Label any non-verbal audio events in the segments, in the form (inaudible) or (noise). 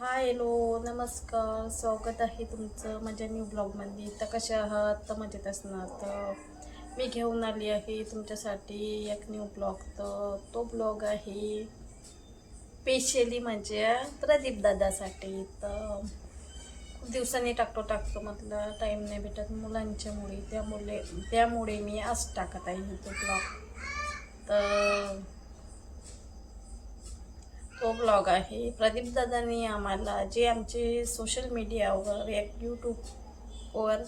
Hi hello नमस्कार. स्वागत आहे तुमचं माझ्या न्यू ब्लॉगमध्ये तर कशा आहात? तर मजेत असणार. तर मी घेऊन आली आहे तुमच्यासाठी एक न्यू ब्लॉग तर तो ब्लॉग आहे स्पेशली माझ्या प्रदीप दादासाठी. तर खूप दिवसांनी टाकतो टाकतो. म्हटलं टाईम नाही भेटत मुलांच्यामुळे. त्यामुळे त्यामुळे मी आज टाकत आहे तो ब्लॉग तर तो ब्लॉग आहे. प्रदीप दादांनी आम्हाला जे आमचे सोशल मीडियावर या यूट्यूबवर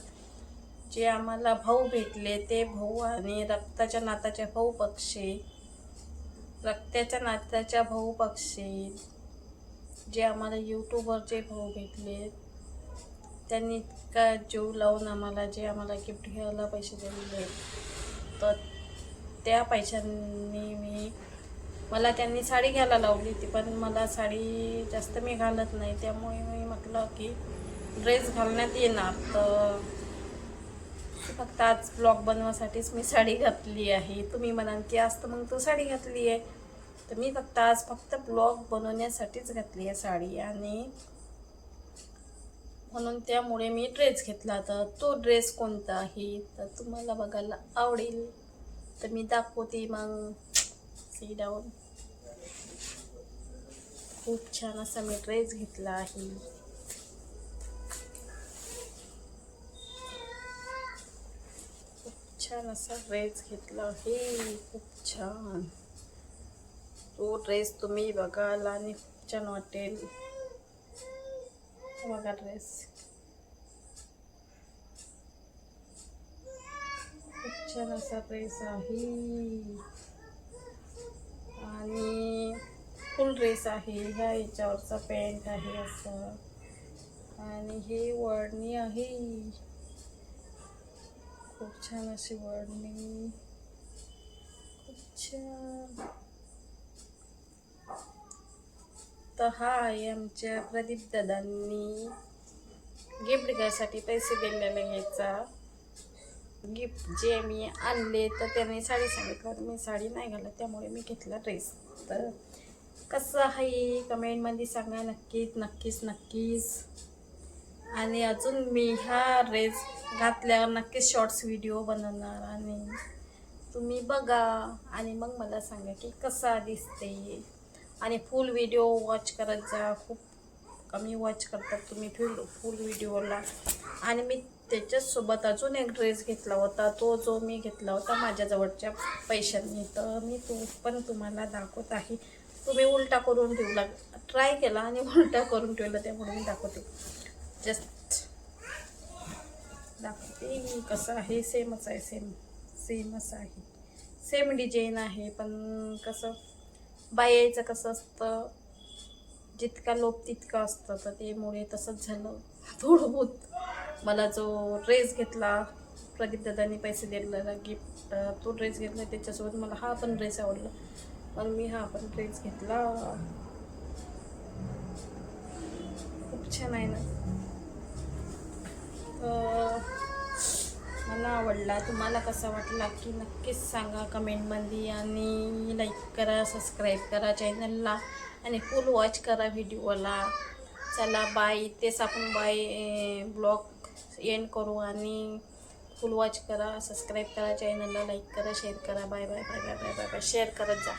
जे आम्हाला भाऊ भेटले ते भाऊ आणि रक्ताच्या नाताच्या भाऊ पक्षी रक्ताच्या नात्याच्या भाऊ पक्षी जे आम्हाला यूट्यूबवर जे भाऊ भेटले त्यांनी इतका जीव लावून आम्हाला जे आम्हाला गिफ्ट घ्यायला पैसे दिले. तर त्या पैशांनी मी मला त्यांनी साडी घ्यायला लावली होती पण मला साडी जास्त मी घालत नाही. त्यामुळे मी म्हटलं की ड्रेस घालण्यात येणार. तर फक्त आज ब्लॉग बनवासाठीच मी साडी घातली आहे. तुम्ही म्हणाल की आज तर मग तू साडी घातली आहे. तर मी फक्त आज फक्त ब्लॉग बनवण्यासाठीच घातली आहे साडी. आणि म्हणून त्यामुळे मी ड्रेस घेतला. तर तो ड्रेस कोणता आहे? तर तुम्हाला बघायला आवडेल. तर मी दाखवते मग. सी डाऊन खूप छान असा मी ड्रेस घेतला आहे. खूप छान असा ड्रेस घेतला आहे. खूप छान. तो ड्रेस तुम्ही बघाल आणि खूप छान वाटेल. बघा ड्रेस. खूप छान असा ड्रेस आहे. आणि फुल ड्रेस आहे. ह्या याच्यावरचा पॅन्ट आहे असं. आणि हे वळणी आहे. खूप छान अशी वळणी खूप छान. तर हा आहे आमच्या प्रदीप दादांनी गिफ्ट घ्यायसाठी पैसे दिलेले घ्यायचा गिफ्ट जे मी आणले तर त्याने साडी सांगितलं. मी साडी नाही घालत त्यामुळे मी घेतला ड्रेस तर कसं आहे कमेंटमध्ये सांगा. नक्कीच नक्कीच नक्कीच. आणि अजून मी ह्या ड्रेस घातल्यावर नक्कीच शॉर्ट्स व्हिडिओ बनवणार आणि तुम्ही बघा. आणि मग मला सांगा की कसा दिसते आणि फुल व्हिडिओ वॉच करत जा खूप कमी वॉच करतात तुम्ही फुल फुल व्हिडिओला आणि मी त्याच्याचसोबत अजून एक ड्रेस घेतला होता. तो जो मी घेतला होता माझ्याजवळच्या पैशांनी. तर मी तो पण तुम्हाला दाखवत आहे. तुम्ही उलटा करून ठेवला ट्राय केला आणि (laughs) उलटा करून ठेवला त्यामुळे मी दाखवते. जस्ट दाखवते कसं आहे. सेमच आहे सेम सेमच आहे. सेम डिझाईन आहे पण कसं बायाचं कसं असतं जितका लोप तितका असतं. तर त्यामुळे तसंच झालं. (laughs) थोडं बहुत मला जो ड्रेस घेतला प्रदीप दादांनी पैसे दिलेला गिफ्ट तो ड्रेस घेतला त्याच्यासोबत मला हा पण ड्रेस आवडला. पण मी हा पण ड्रेस घेतला. खूप छान आहे ना. मला आवडला. तुम्हाला कसा वाटला की नक्कीच सांगा कमेंटमध्ये आणि लाईक करा सबस्क्राईब करा चॅनलला आणि फुल वॉच करा व्हिडिओला चला बाय तेच आपण बाय ब्लॉग एंड करू आणि फुल वॉच करा सबस्क्राईब करा चॅनलला लाईक करा शेअर करा. Bye bye bye bye bye bye bye share करत जा.